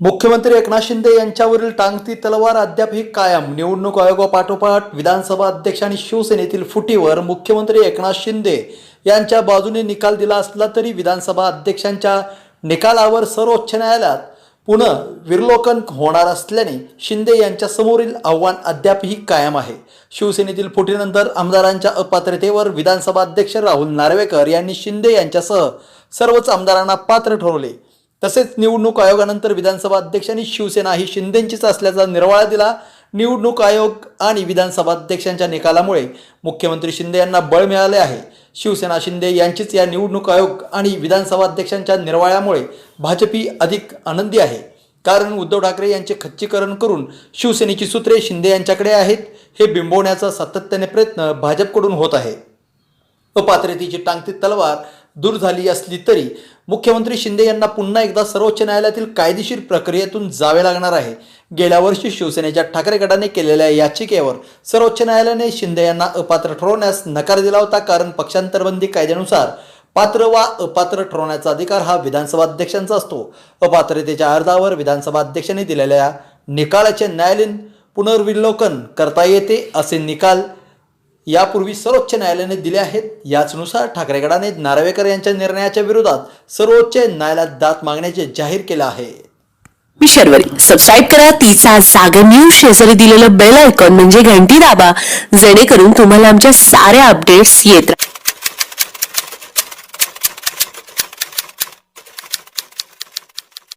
मुख्यमंत्री एकनाथ शिंदे यांच्यावरील टांगती तलवार अद्यापही कायम. निवडणूक आयोगापाठोपाठ विधानसभा अध्यक्ष आणि शिवसेनेतील फुटीवर मुख्यमंत्री एकनाथ शिंदे यांच्या बाजूने निकाल दिला असला तरी विधानसभा अध्यक्षांच्या निकालावर सर्वोच्च न्यायालयात पुन्हा विरलोकन होणार असल्याने शिंदे यांच्या समोरील आव्हान अद्यापही कायम आहे. शिवसेनेतील फुटीनंतर आमदारांच्या अपात्रतेवर विधानसभा अध्यक्ष राहुल नार्वेकर यांनी शिंदे यांच्यासह सर्वच आमदारांना पात्र ठरवले. तसेच निवडणूक आयोगानंतर विधानसभा अध्यक्षांनी शिवसेना ही शिंदेंचीच असल्याचा निर्वाळा दिला. निवडणूक आयोग आणि विधानसभा अध्यक्षांच्या निकालामुळे मुख्यमंत्री शिंदे यांना बळ मिळाले आहे. शिवसेना शिंदे यांचीच या निवडणूक आयोग आणि विधानसभा अध्यक्षांच्या निर्वाळ्यामुळे भाजपी अधिक आनंदी आहे. कारण उद्धव ठाकरे यांचे खच्चीकरण करून शिवसेनेची सूत्रे शिंदे यांच्याकडे आहेत हे बिंबवण्याचा सातत्याने प्रयत्न भाजपकडून होत आहे. अपात्रतेची टांगती तलवार दूर झाली असली तरी मुख्यमंत्री शिंदे यांना पुन्हा एकदा सर्वोच्च न्यायालयातील कायदेशीर प्रक्रियेतून जावे लागणार आहे. गेल्या वर्षी शिवसेनेच्या ठाकरे गटाने केलेल्या याचिकेवर सर्वोच्च न्यायालयाने शिंदे यांना अपात्र ठरवण्यास नकार दिला होता कारण पक्षांतरबंदी कायद्यानुसार पात्र वा अपात्र ठरवण्याचा अधिकार हा विधानसभा अध्यक्षांचा असतो. अपात्रतेच्या अर्जावर विधानसभा अध्यक्षांनी दिलेल्या निकालाचे न्यायालयीन पुनर्विलोकन करता येते असे निकाल यापूर्वी सर्वोच्च न्यायालयाने दिले आहेत. याचनुसार ठाकरे गटाने नार्वेकर यांच्या निर्णयाच्या विरोधात सर्वोच्च न्यायालयात दात मागण्याचे जाहीर केलं आहे. मी शर्वरी. सबस्क्राईब करा. तिचा जागर न्यूज शेजारी दिलेलं बेल आयकॉन म्हणजे घंटी दाबा. जेणेकरून तुम्हाला आमच्या साऱ्या अपडेट्स येत राहतील